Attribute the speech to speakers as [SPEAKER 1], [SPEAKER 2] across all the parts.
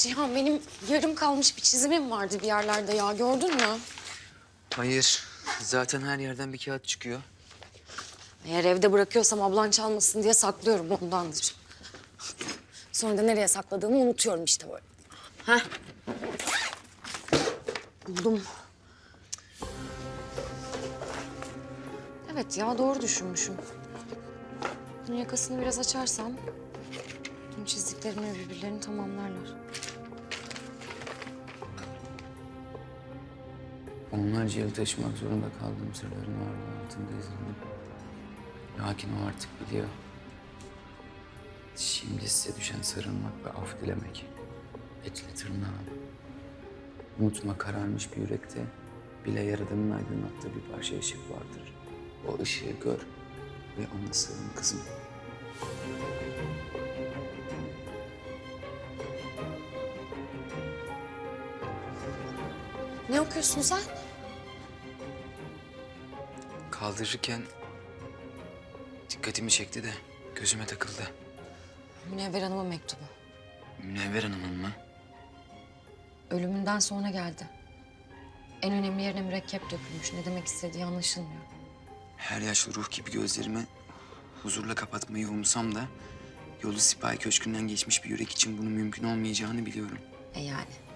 [SPEAKER 1] Cihan benim yarım kalmış bir çizimim vardı bir yerlerde ya gördün mü?
[SPEAKER 2] Hayır. Zaten her yerden bir kağıt çıkıyor.
[SPEAKER 1] Eğer evde bırakıyorsam ablan çalmasın diye saklıyorum ondandır. Sonra da nereye sakladığımı unutuyorum işte böyle. Heh. Buldum. Evet ya doğru düşünmüşüm. Bunun yakasını biraz açarsam tüm çizdiklerimle birbirlerini tamamlarlar.
[SPEAKER 2] Onlarca yıl taşımak zorunda kaldığım sırların ağırlığı altında ezildim. Lakin o artık biliyor. Şimdi size düşen sarılmak ve af dilemek. Etle tırnağa. Unutma kararmış bir yürekte bile yaradanın aydınlattığı bir parça ışık vardır. O ışığı gör ve ona sığın kızım.
[SPEAKER 1] Ne okuyorsun sen?
[SPEAKER 2] Kaldırırken dikkatimi çekti de gözüme takıldı.
[SPEAKER 1] Münevver Hanım'ın mektubu.
[SPEAKER 2] Münevver Hanım'ın mı?
[SPEAKER 1] Ölümünden sonra geldi. En önemli yerine mürekkep dökülmüş. Ne demek istediği anlaşılmıyor.
[SPEAKER 2] Her yaşlı ruh gibi gözlerimi huzurla kapatmayı umsam da... ...yolu Sipahi Köşkü'nden geçmiş bir yürek için bunun mümkün olmayacağını biliyorum.
[SPEAKER 1] E yani.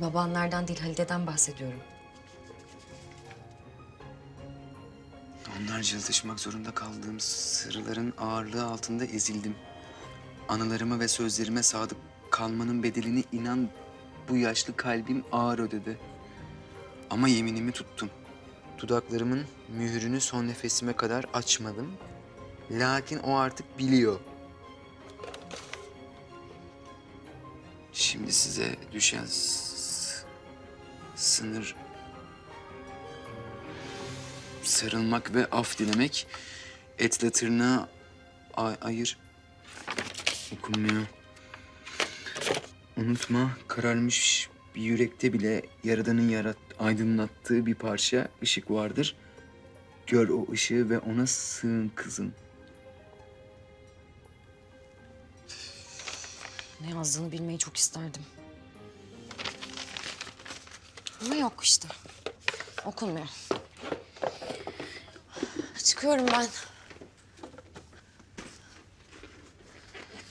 [SPEAKER 1] Babanlardan değil Halide'den bahsediyorum.
[SPEAKER 2] Onlarca yıl taşımak zorunda kaldığım sırların ağırlığı altında ezildim. Anılarıma ve sözlerime sadık kalmanın bedelini inan bu yaşlı kalbim ağır ödedi. Ama yeminimi tuttum. Dudaklarımın mühürünü son nefesime kadar açmadım. Lakin o artık biliyor. Şimdi size düşen sınır sarılmak ve af dilemek. Etle tırnağı ay- ayır. Okunmuyor. Unutma kararmış bir yürekte bile Yaradan'ın yarat aydınlattığı bir parça ışık vardır. Gör o ışığı ve ona sığın kızım.
[SPEAKER 1] Ne yazdığını bilmeyi çok isterdim. Ama yok işte. Okunmuyor. Çıkıyorum ben.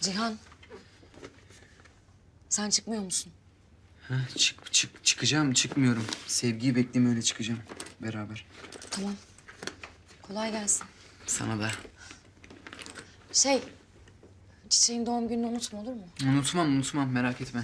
[SPEAKER 1] Cihan. Sen çıkmıyor musun?
[SPEAKER 2] Ha, çık, çık, çıkacağım, çıkmıyorum. Sevgiyi bekleyeyim öyle çıkacağım beraber.
[SPEAKER 1] Tamam. Kolay gelsin.
[SPEAKER 2] Sana da.
[SPEAKER 1] Şey, çiçeğin doğum gününü unutma olur mu?
[SPEAKER 2] Unutmam, unutmam merak etme.